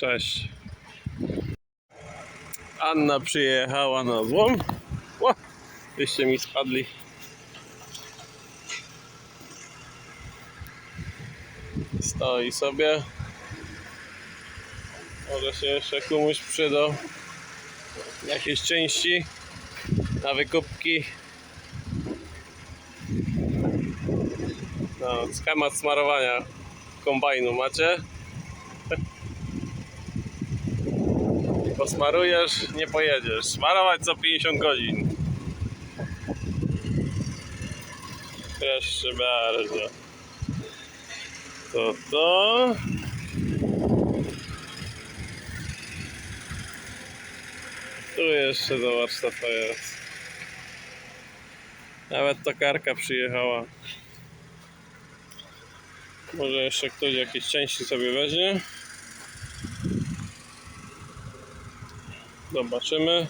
Cześć. Anna przyjechała na złom. Ło, wyście mi spadli. Stoi sobie. Może się jeszcze komuś przydał. Jakieś części na wykupki. No, schemat smarowania kombajnu macie. Posmarujesz, nie pojedziesz. Smarować co 50 godzin. Proszę bardzo. To to. Tu jeszcze co to jest. Nawet tokarka przyjechała. Może jeszcze ktoś jakieś części sobie weźmie. Zobaczymy.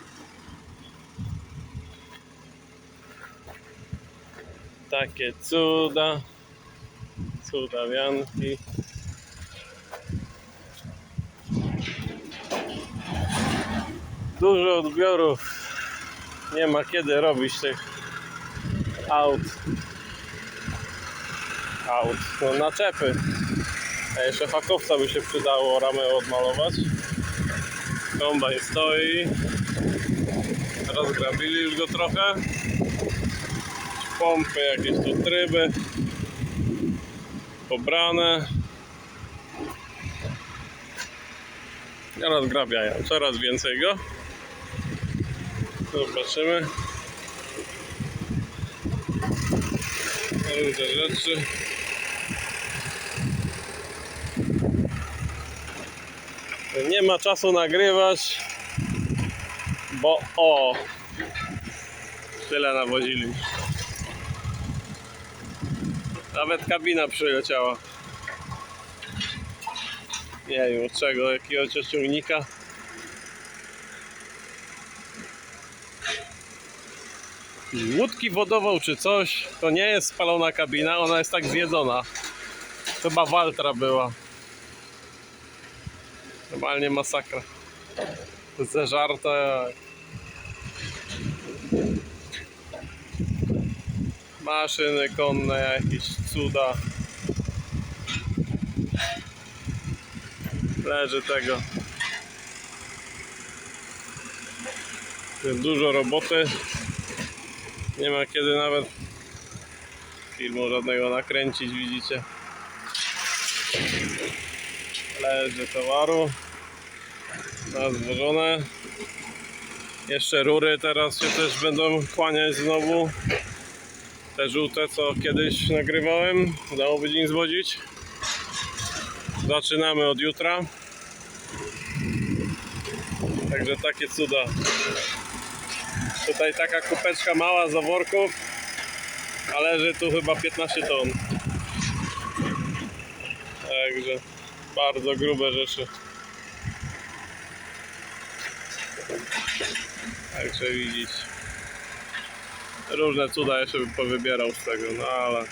Takie cuda. Cudawianki. Dużo odbiorów. Nie ma kiedy robić tych aut. Aut. No naczepy. A jeszcze hakowca by się przydało ramę odmalować. Kombajn stoi. Rozgrabili już go trochę. Pompy, jakieś tu tryby. Pobrane. Rozgrabiają coraz więcej go. Zobaczymy. Różne rzeczy. Nie ma czasu nagrywać, bo o, tyle nawozili. Nawet kabina przyleciała. Nie wiem od czego, jakiegoś ciągnika. Łódki wodową czy coś, to nie jest spalona kabina, ona jest tak zjedzona. Chyba Waltra była. Normalnie masakra. Zeżarta. Maszyny konne, jakieś cuda. Leży tego. Jest dużo roboty. Nie ma kiedy nawet filmu żadnego nakręcić, widzicie. Leży towaru. Na zwożone. Jeszcze rury teraz się też będą kłaniać znowu. Te żółte, co kiedyś nagrywałem, udało być im zwodzić. Zaczynamy od jutra. Także takie cuda. Tutaj taka kupeczka mała zaworków, a leży tu chyba 15 ton. Także bardzo grube rzeczy. Także widzieć. Różne cuda jeszcze bym powybierał z tego, no ale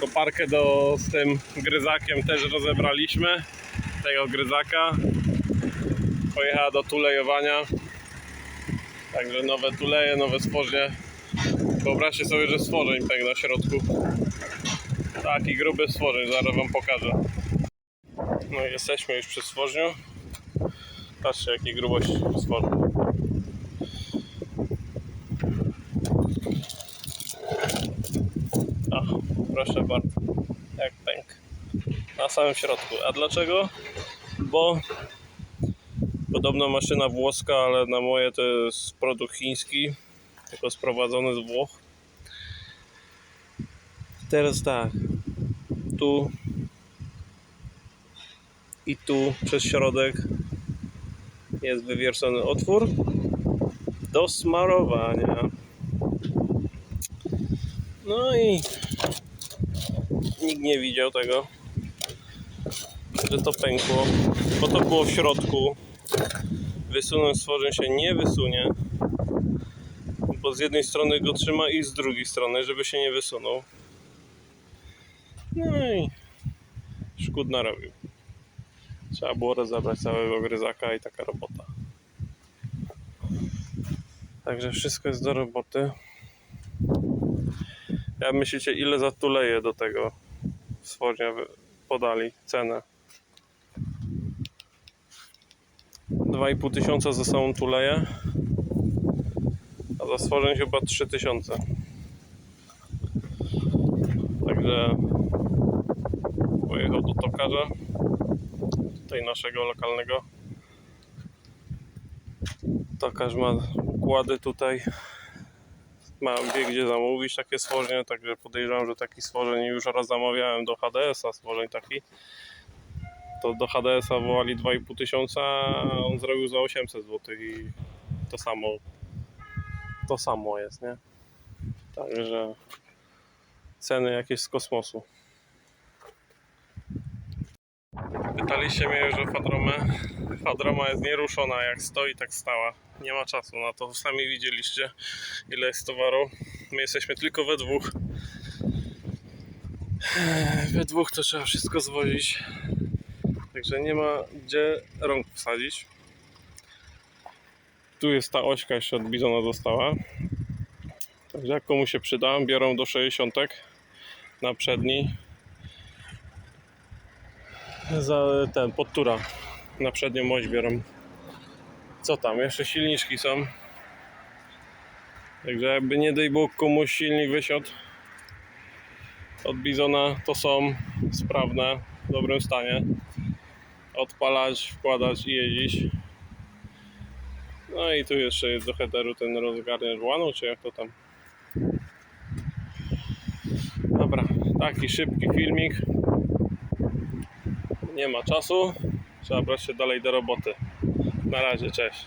koparkę do, z tym gryzakiem też rozebraliśmy. Tego gryzaka. Pojechała do tulejowania. Także nowe tuleje, nowe stworzenie. Wyobraźcie sobie, że stworzeń tak na środku. Taki gruby stworzeń, zaraz wam pokażę. No i jesteśmy już przy stworzniu. Patrzcie jakiej grubości stworzeń. O, proszę bardzo. Jak pęk. Na samym środku. A dlaczego? Bo podobno maszyna włoska, ale na moje to jest produkt chiński, tylko sprowadzony z Włoch. Teraz tak. Tu i tu przez środek jest wywiercony otwór do smarowania. No i nikt nie widział tego, że to pękło, bo to było w środku. Wysunąć stworzeń się nie wysunie, bo z jednej strony go trzyma i z drugiej strony, żeby się nie wysunął. No i szkód narobił. Trzeba było rozebrać całego gryzaka i taka robota. Także wszystko jest do roboty. Jak myślicie, ile za tuleje do tego stworzenia podali cenę? 2,5 tysiąca za samą tuleję, a za stworzeń chyba 3 tysiące. Także pojechał do tokarza, tutaj naszego lokalnego. Tokarz ma układy tutaj. Ma wie gdzie zamówić takie stworzenie, także podejrzewam, że taki stworzeń już raz zamawiałem do HDS-a, stworzeń taki. To do HDS-a wołali 2,5 tysiąca, a on zrobił za 800 zł i to samo to samo jest, nie? Także ceny jakieś z kosmosu. Pytaliście mnie już o Fadromę. Fadroma jest nieruszona, jak stoi, tak stała. Nie ma czasu na to. Sami widzieliście, ile jest towaru. My jesteśmy tylko we dwóch. We dwóch to trzeba wszystko zwozić. Także nie ma gdzie rąk wsadzić. Tu jest ta ośka jeszcze od Bizona została. Także jak komu się przyda, biorą do 60 na przedni. Za ten, podtura na przednią oś biorą. Co tam? Jeszcze silniczki są. Także jakby nie daj Bóg komuś silnik wysiadł od Bizona, to są sprawne, w dobrym stanie. Odpalać, wkładać i jeździć. No i tu jeszcze jest do headeru ten rozgarniacz łanu, czy jak to tam. Dobra, taki szybki filmik. Nie ma czasu. Trzeba brać się dalej do roboty. Na razie, cześć.